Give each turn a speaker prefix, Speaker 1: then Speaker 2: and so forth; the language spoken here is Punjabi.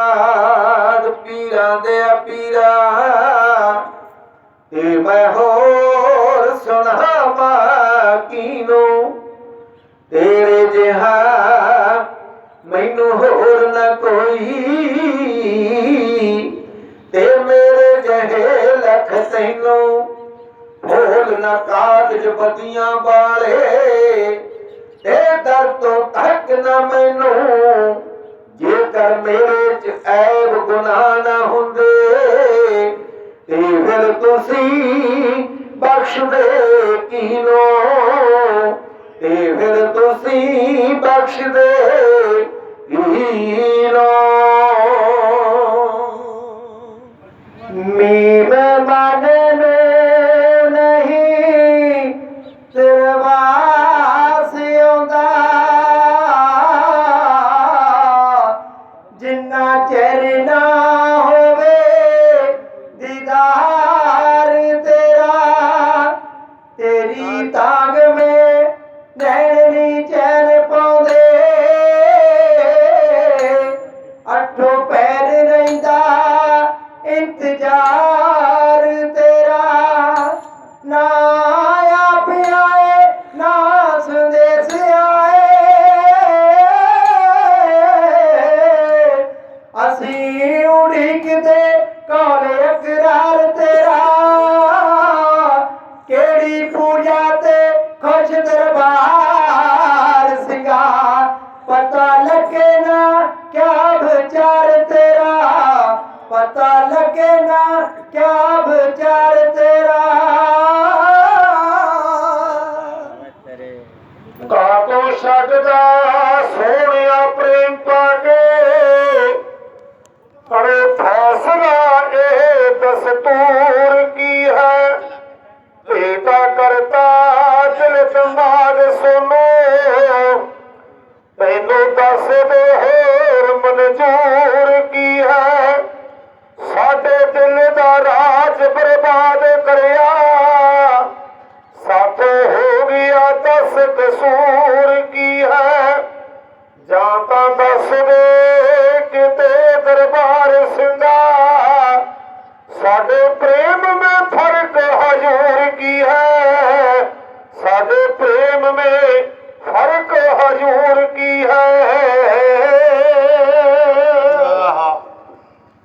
Speaker 1: ਬਾਦ ਪੀਰਾਂ ਦੇ ਪੀਰਾ ਤੇ ਮੈਂ ਹੋਰ ਸੁਣਾਵਾਂ ਕੀਨੂੰ। ਤੇਰੇ ਜਿਹਾ ਮੈਨੂੰ ਹੋਰ ਨਾ ਕੋਈ। ਤੇ ਮੇਰੇ ਜਿਹੇ ਲਖ ਤੈਨੂੰ ਭੋਲ ਨਾ ਕਾਗਜ ਬਦੀਆਂ ਵਾਲੇ। ਤੇ ਦਰ ਤੋਂ ਤੱਕ ਨਾ ਮੈਨੂੰ ਜੇਕਰ ਮੇਰੇ ਚ ਐਬ ਗੁਨਾਹ ਨਾ ਹੁੰਦੇ, ਤੇ ਫਿਰ ਤੁਸੀਂ ਬਖਸ਼ਦੇ ਕੀਨੋ ਤੇ ਫਿਰ ਤੁਸੀਂ ਬਖਸ਼ਦੇ ਕੀਨੋ ਮੀਮ ਜਿੰਨਾ ਚਿਰ ਨਾ ਹੋਵੇ, ਦੀਦਾਰ ਤੇਰਾ। ਤੇਰੀ ਤਾਗ ਮੇ ਨੈਣ ਨੀ ਚੈਨ ਪਾਉਂਦੇ। ਅੱਠੋ ਪੈਰ ਰਹਿੰਦਾ ਇੰਤਜ਼ਾਰ ਤੇਰਾ। ਨਾ ਉਡੀਕਦੇ ਕਾਲੇ ਤੇਰਾ। ਕਿਹੜੀ ਪੂਜਾ ਤੇ ਖੁਸ਼ ਦਰਬਾਰ ਸਿੰਘਾ ਪਤਾ ਲੱਗੇ ਨਾ ਕਿਆ ਵਿਚਾਰ ਤੇਰਾ। ਪਤਾ ਲੱਗੇ ਨਾ ਕਿਆ ਵਿਚਾਰ ਤੇਰਾ। ਕਾਤੋਂ ਛੱਡਦਾ ਸੋਹਣਿਆ ਪ੍ਰੇਮ ਪਾ ਕੇ ਸਾਡੇ ਪ੍ਰੇਮ ਮੇ ਫ਼ਰਕ ਹਜ਼ੂਰ ਕੀ ਹੈ?